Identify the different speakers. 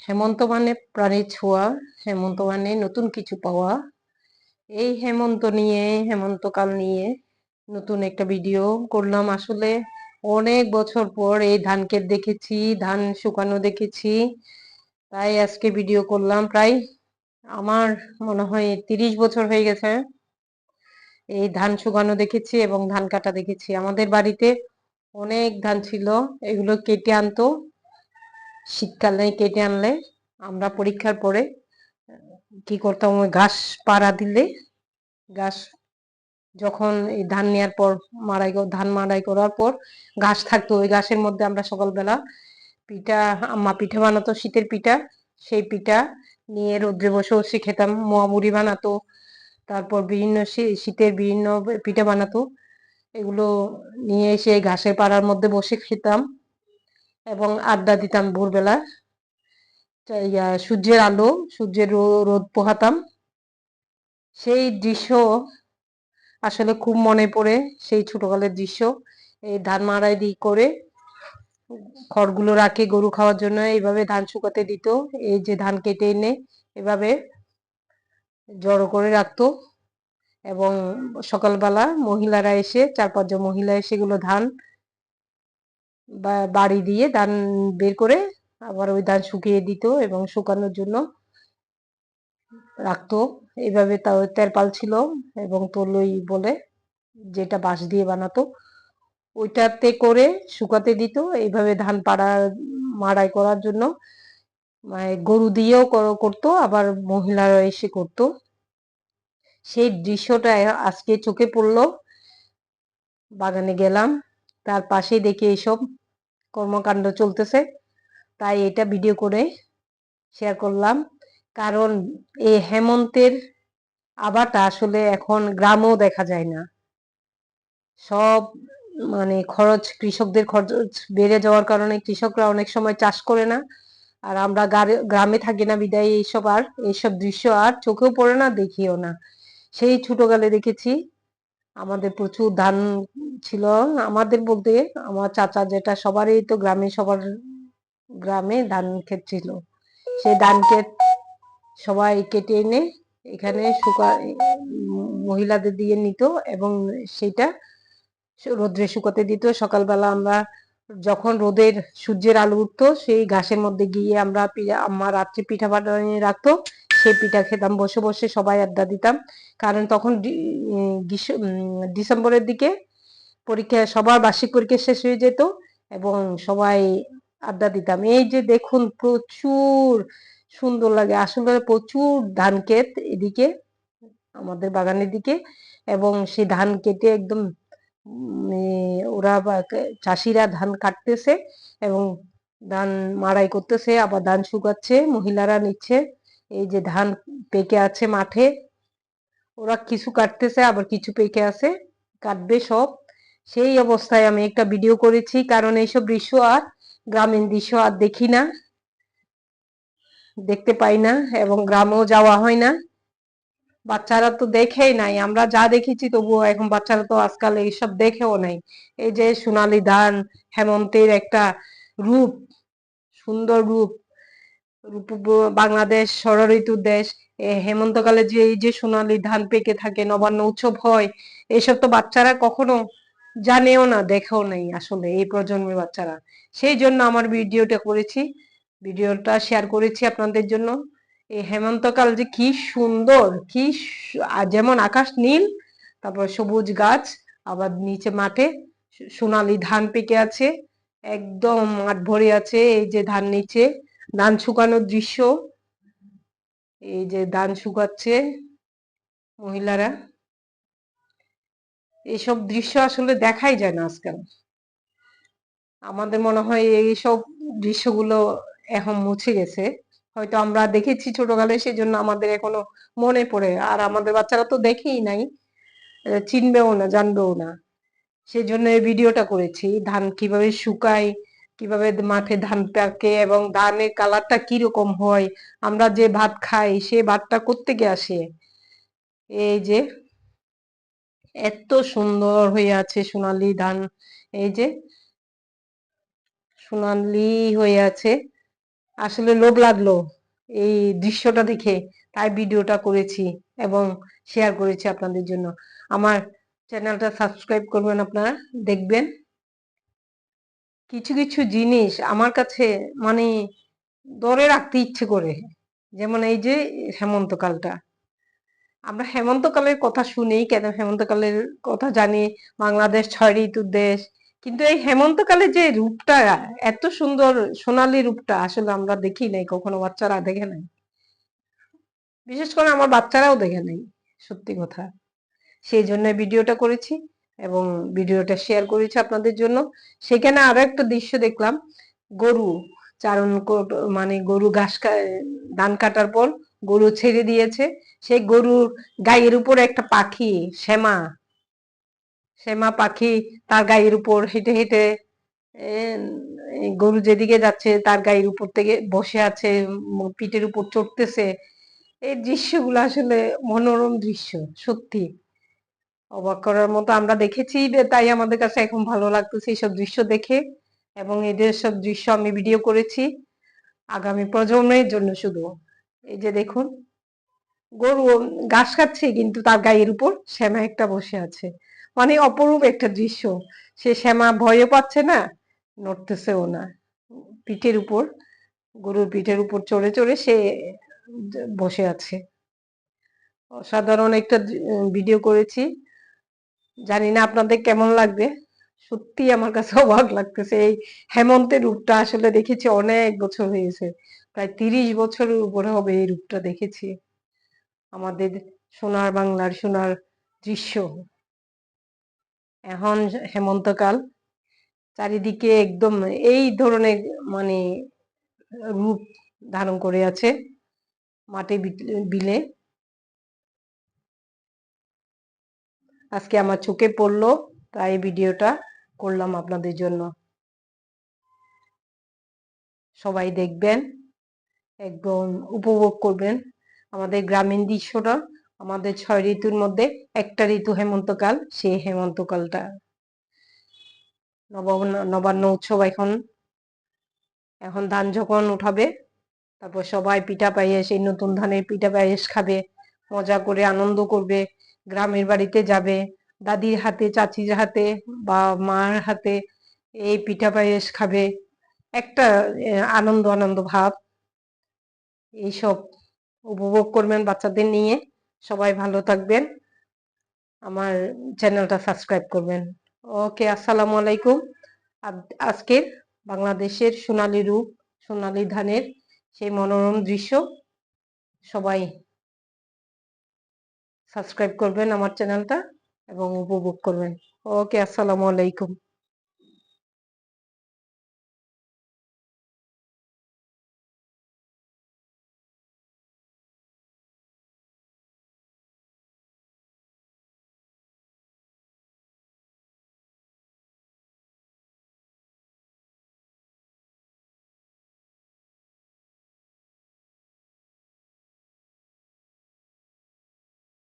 Speaker 1: হেমন্ত মানে প্রাণীর ছোঁয়া, হেমন্ত মানে নতুন কিছু পাওয়া। এই হেমন্ত নিয়ে, হেমন্তকাল নিয়ে নতুন একটা ভিডিও করলাম। আসলে অনেক বছর পর এই ধান ক্ষেত দেখেছি, ধান শুকানো দেখেছি। তাই আজকে ভিডিও করলাম। প্রায় আমার মনে হয় তিরিশ বছর হয়ে গেছে এই ধান শুকানো দেখেছি এবং ধান কাটা দেখেছি। আমাদের বাড়িতে অনেক ধান ছিল, এগুলো কেটে আনতো। শীতকালে কেটে আনলে আমরা পরীক্ষার পরে, কি করতাম, ওই ঘাস পাড়া দিলে, ঘাস যখন এই ধান নেওয়ার পর মারাই ধান মারাই করার পর ঘাস থাকতো, ওই ঘাসের মধ্যে আমরা সকালবেলা পিঠা, আম্মা পিঠা বানাতো, শীতের পিঠা, সেই পিঠা নিয়ে রোদ্রে বসে বসে খেতাম মোয়ামুড়ি বানাতো, তারপর বিভিন্ন শীতের বিভিন্ন পিঠা বানাতো, এগুলো নিয়ে এসে ঘাসের পাড়ার মধ্যে বসে খেতাম। এবং আড্ডা দিতাম ভোরবেলা সূর্যের আলো, সূর্যের রোদ পোহাতাম। সেই দৃশ্য আসলে খুব মনে পড়ে, সেই ছোটকালের দৃশ্য। এই ধান মারাই দি করে খড়গুলো রাখে গরু খাওয়ার জন্য, এইভাবে ধান শুকাতে দিত। এই যে ধান কেটে এনে এভাবে জড়ো করে রাখতো। এবং সকালবেলা মহিলারা এসে, চার পাঁচজন মহিলা এসে এগুলো ধান বাড়ি দিয়ে ধান বের করে আবার ওই ধান শুকিয়ে দিত এবং শুকানোর জন্য রাখতো। এইভাবে তাও তেরপাল ছিল এবং তলই বলে যেটা বাঁশ দিয়ে বানাতো। ওইটাতে করে শুকাতে দিত। এইভাবে ধান পাড়া, মাড়াই করার জন্য মানে গরু দিয়েও করতো, আবার মহিলারা এসে করতো। সেই দৃশ্যটা আজকে চোখে পড়ল। বাগানে গেলাম, তার পাশেই দেখি এইসব কর্মকাণ্ড চলতেছে। তাই এটা ভিডিও করে শেয়ার করলাম। কারণ এই হেমন্তের আবারটা আসলে এখন গ্রামেও দেখা যায় না। সব মানে খরচ কৃষকদের খরচ বেড়ে যাওয়ার কারণে কৃষকরা অনেক সময় চাষ করে না। আর আমরা গ্রামে থাকি না বিদায়, এইসব আর, এইসব দৃশ্য আর চোখেও পড়ে না, দেখিও না। সেই ছোটকালে দেখেছি। আমাদের প্রচুর ধান ছিল। আমাদের বলতে আমার চাচা যেটা সবারই তো গ্রামে সবার গ্রামে ধান ক্ষেত ছিল। সেই ধান ক্ষেত সবাই কেটে এনে এখানে শুকা মহিলাদের দিয়ে নিত এবং সেটা রোদ্রে শুকাতে দিত। সকালবেলা আমরা যখন রোদের সূর্যের আলো উঠতো, সেই ঘাসের মধ্যে গিয়ে আমরা আমার রাত্রে পিঠা বানিয়ে রাখতো। সেই পিঠা খেতাম। বসে বসে সবাই আড্ডা দিতাম। কারণ তখন ডিসেম্বরের দিকে পরীক্ষা, সবার বার্ষিক পরীক্ষা শেষ হয়ে যেত এবং সবাই আড্ডা দিতাম। এই যে দেখুন প্রচুর সুন্দর লাগে আসলে প্রচুর ধান ক্ষেত এদিকে, আমাদের বাগানের দিকে এবং সেই ধান কেটে একদম ওরা চাষিরা ধান কাটতেছে এবং ধান মাড়াই করতেছে, আবার ধান শুকাচ্ছে, মহিলারা নিচ্ছে। এই যে ধান পেকে আছে মাঠে, ওরা কিছু কাটতেছে, আবার কিছু পেকে আছে, কাটবে সব। সেই অবস্থায় আমি একটা ভিডিও করেছি, কারণ এইসব দৃশ্য আর গ্রামীণ দৃশ্য আর দেখি না, দেখতে পাই না, এবং গ্রামেও যাওয়া হয় না। বাচ্চারা তো দেখেই নাই, আমরা যা দেখেছি তবুও এখন বাচ্চারা তো আজকাল এইসব দেখেও নাই। এই যে সোনালি ধান, হেমন্তের একটা রূপ, সুন্দর রূপ বাংলাদেশ ঋতুর দেশ। হেমন্তকালে যে, এই যে সোনালী ধান পেকে থাকে, নবান্ন উৎসব হয়, এসব তো বাচ্চারা কখনো জানেও না, দেখেও নেই আসলে এই প্রজন্মের বাচ্চারা। সেই জন্য আমার ভিডিওটা করেছি, ভিডিওটা শেয়ার করেছি আপনাদের জন্য। এই হেমন্তকাল যে কি সুন্দর, কি যেমন আকাশ নীল, তারপর সবুজ গাছ, আবার নিচে মাঠে সোনালি ধান পেকে আছে, একদম মাঠ ভরে আছে, এই যে ধান নিচে। ধান শুকানোর দৃশ্য। এই যে ধান শুকাচ্ছে মহিলারা। এইসব দৃশ্য আসলে দেখাই যায় না আজকাল আমাদের মনে হয় এইসব দৃশ্যগুলো এখন মুছে গেছে। হয়তো আমরা দেখেছি ছোটকালে, সেজন্য আমাদের এখনও মনে পড়ে। আর আমাদের বাচ্চারা তো দেখেই নাই। চিনবেও না, জানবেও না। সেজন্য এই ভিডিওটা করেছি। ধান কীভাবে শুকায় কীভাবে মাঠে ধান পাকে এবং ধানের কালারটা কীরকম হয়? আমরা যে ভাত খাই, সে ভাতটা কোত্থেকে আসে? এই যে এত সুন্দর হয়ে আছে সোনালি ধান। এই যে সোনালি হয়ে আছে। আসলে লোভ লাগল এই দৃশ্যটা দেখে, তাই ভিডিওটা করেছি এবং শেয়ার করেছি আপনাদের জন্য। আমার চ্যানেলটা সাবস্ক্রাইব করবেন আপনারা, দেখবেন। কিছু কিছু জিনিস আমার কাছে মানে ধরে রাখতে ইচ্ছে করে। যেমন এই যে হেমন্তকালটা। আমরা হেমন্তকালের কথা শুনি, কেন হেমন্তকালের কথা জানি? বাংলাদেশ ছয় ঋতুর দেশ। কিন্তু এই হেমন্তকালে যে রূপটা, এত সুন্দর সোনালী রূপটা আসলে আমরা দেখি নাই, কখনো বাচ্চারা দেখে নাই। বিশেষ করে আমার বাচ্চারাও দেখে নাই, সত্যি কথা। সেই জন্য ভিডিওটা করেছি। এবং ভিডিওটা শেয়ার করেছি আপনাদের জন্য। সেখানে আরও একটা দৃশ্য দেখলাম। গরু চারণ মানে গরু ঘাস ধান কাটার পর গরু ছেড়ে দিয়েছে। সেই গরুর গায়ের উপর একটা পাখি, শ্যামা শ্যামা পাখি তার গায়ের উপর হেঁটে হেঁটে গরু যেদিকে যাচ্ছে তার গায়ের উপর থেকে বসে আছে পিঠের উপর চড়তেছে। এই দৃশ্যগুলো আসলে মনোরম দৃশ্য, সত্যি। অবাক করার মতো আমরা দেখেছি তাই আমাদের কাছে এখন ভালো লাগতেছে এইসব দৃশ্য দেখে এবং এদের সব দৃশ্য আমি ভিডিও করেছি আগামী প্রজন্মের জন্য শুধু। এই যে দেখুন, গরু ঘাস খাচ্ছে কিন্তু তার গায়ের উপর শ্যামা একটা বসে আছে। মানে অপরূপ একটা দৃশ্য। সে শ্যামা ভয়ও পাচ্ছে না, নড়তেছেও না। পিঠের উপর, গরুর পিঠের উপর চড়ে চড়ে সে বসে আছে। অসাধারণ একটা ভিডিও করেছি। জানি না আপনাদের কেমন লাগবে। সত্যি আমার কাছে অবাক লাগতেছে। এই হেমন্তের রূপটা আসলে দেখেছি অনেক বছর হয়েছে। প্রায় তিরিশ বছরের উপরে হবে এই রূপটা দেখেছি। আমাদের সোনার বাংলার সোনার দৃশ্য। এখন হেমন্তকাল চারিদিকে একদম এই ধরনের মানে রূপ ধারণ করে আছে। মাঠে বিট- বিলে আজকে আমার চোখে পড়ল, তাই ভিডিওটা করলাম আপনাদের জন্য। সবাই দেখবেন, একদম উপভোগ করবেন আমাদের গ্রামীণ দৃশ্যটা। আমাদের ছয় ঋতুর মধ্যে একটা ঋতু হেমন্তকাল, সেই হেমন্তকালটা। নবান্ন নবান্ন উৎসব এখন এখন ধান যখন উঠাবে, তারপর সবাই পিঠা পায়েস, এই নতুন ধানের পিঠা পায়েস খাবে, মজা করে আনন্দ করবে। গ্রামের বাড়িতে যাবে, দাদির হাতে, চাচির হাতে বা মার হাতে এই পিঠা পায়েস খাবে। একটা আনন্দ আনন্দ ভাব। এইসব উপভোগ করবেন বাচ্চাদের নিয়ে। সবাই ভালো থাকবেন। আমার চ্যানেলটা সাবস্ক্রাইব করবেন। ওকে, আসসালামু আলাইকুম। আজ- আজকের বাংলাদেশের সোনালী রূপ, সোনালী ধানের সেই মনোরম দৃশ্য সবাই সাবস্ক্রাইব করবেন আমার চ্যানেলটা এবং উপভোগ করবেন। ওকে আসসালামু আলাইকুম।